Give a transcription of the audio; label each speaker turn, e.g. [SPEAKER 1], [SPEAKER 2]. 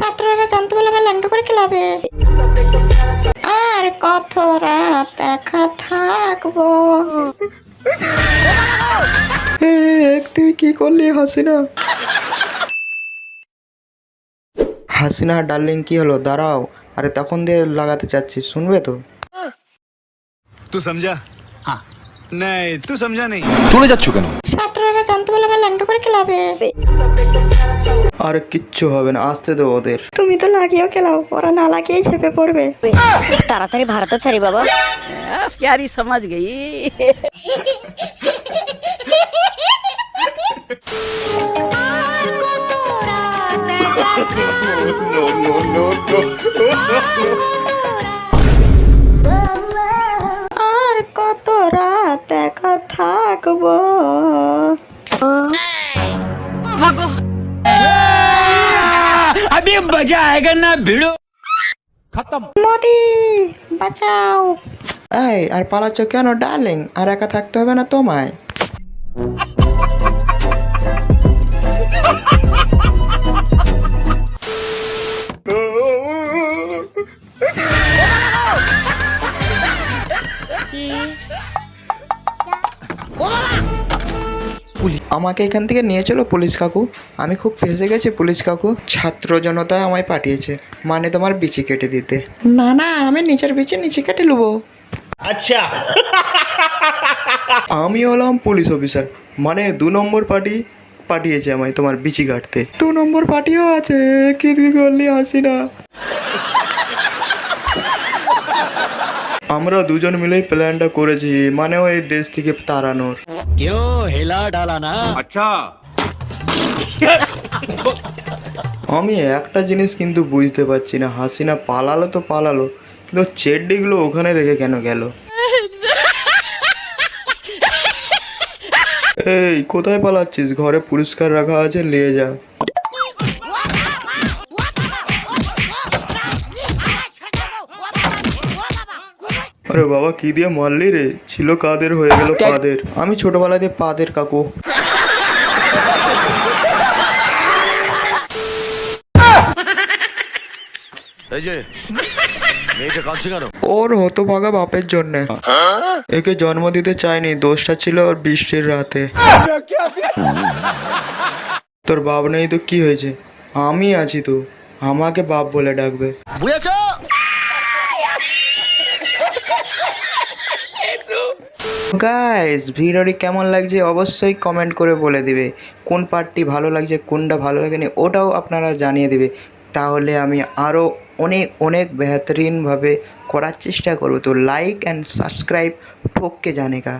[SPEAKER 1] ছাত্ররা জানতে পারলে আমার ল্যাংটো করে খেলাবে। আর কত রাত দেখা থাকব।
[SPEAKER 2] তুই কি করলি হাসিনা? হাসিনা ডার্লিং কি হলো? দাঁড়াও। আরে তখন দিয়ে লাগাতে চাচ্ছি শুনবে তো?
[SPEAKER 3] তুই সমঝা নাই তুই সমঝা নেই
[SPEAKER 4] চলে যাচ্ছ কেন?
[SPEAKER 1] ছাত্ররা জানতে পারলে আমার ল্যাংটো করে খেলাবে।
[SPEAKER 2] আর কিচ্ছু হবে না আসতে দেবো ওদের।
[SPEAKER 1] তুমি তো লাগিয়েও খেলাও ওরা না লাগিয়েই ছেপে পড়বে।
[SPEAKER 5] তাড়াতাড়ি ভারত ছাড়ি বাবা।
[SPEAKER 6] প্যারি সমাজ গেই।
[SPEAKER 1] আর কত রাত কথা থাকব?
[SPEAKER 6] अभी मजा आएगा ना भिड़ो
[SPEAKER 1] মোদি বাঁচাও
[SPEAKER 2] এই আর পালাচ্ছ কেন ডার্লিং আর একা থাকতে হবে না তোমায় আমাকে এখান থেকে নিয়ে চলো পুলিশ কাকু। আমি খুব ফেসে গেছি পুলিশ কাকু। ছাত্র জনতা আমায় পাঠিয়েছে। মানে তোমার বিচি কেটে দিতে। না না আমি নিচের বিচে নিচে কেটে নেব আচ্ছা। আমি হলাম পুলিশ অফিসার। মানে দু নম্বর পার্টি পাঠিয়েছে আমায় তোমার বিচি কাটতে। দু নম্বর পার্টিও আছে কি করলি হাসি না আমরা দুজন মিলেই প্ল্যানটা করেছি মানে ওই দেশ থেকে তাড়ানোর।
[SPEAKER 6] কেউ হেলা ডালা না। আচ্ছা।
[SPEAKER 2] আমি একটা জিনিস কিন্তু বুঝতে পারছি না হাসিনা পালালো তো পালালো কিন্তু চেড্ডিগুলো ওখানে রেখে কেন গেল? এই কোথায় পালাচ্ছিস? ঘরে পুরস্কার রাখা আছে নিয়ে যা। আরে বাবা কি দিয়ে মারলি রে? ছিল কাদের হয়ে গেল কাদের? আমি ছোটবেলাতে পাদের কাকু।
[SPEAKER 4] এই যে মেয়েটা কাঁদছে কেন?
[SPEAKER 2] ওর হতভাগা বাপের জন্য। একে জন্ম দিতে চায়নি দোষটা ছিল ওর বৃষ্টির রাতে। তোর বাপ নেই তো কি হয়েছে? আমি আছি তো আমাকে বাপ বলে ডাকবে।
[SPEAKER 4] বুঝেছ?
[SPEAKER 2] গাইস ভিডিওটি কেমন লাগছে অবশ্যই কমেন্ট করে বলে দিবে। কোন পার্টটি ভালো লাগছে, কোনটা ভালো লাগেনি, ওটাও আপনারা জানিয়ে দিবে। তাহলে আমি আরও অনেক অনেক বেহতরিনভাবে করার চেষ্টা করব। তো লাইক অ্যান্ড সাবস্ক্রাইব ঠোককে জানে কা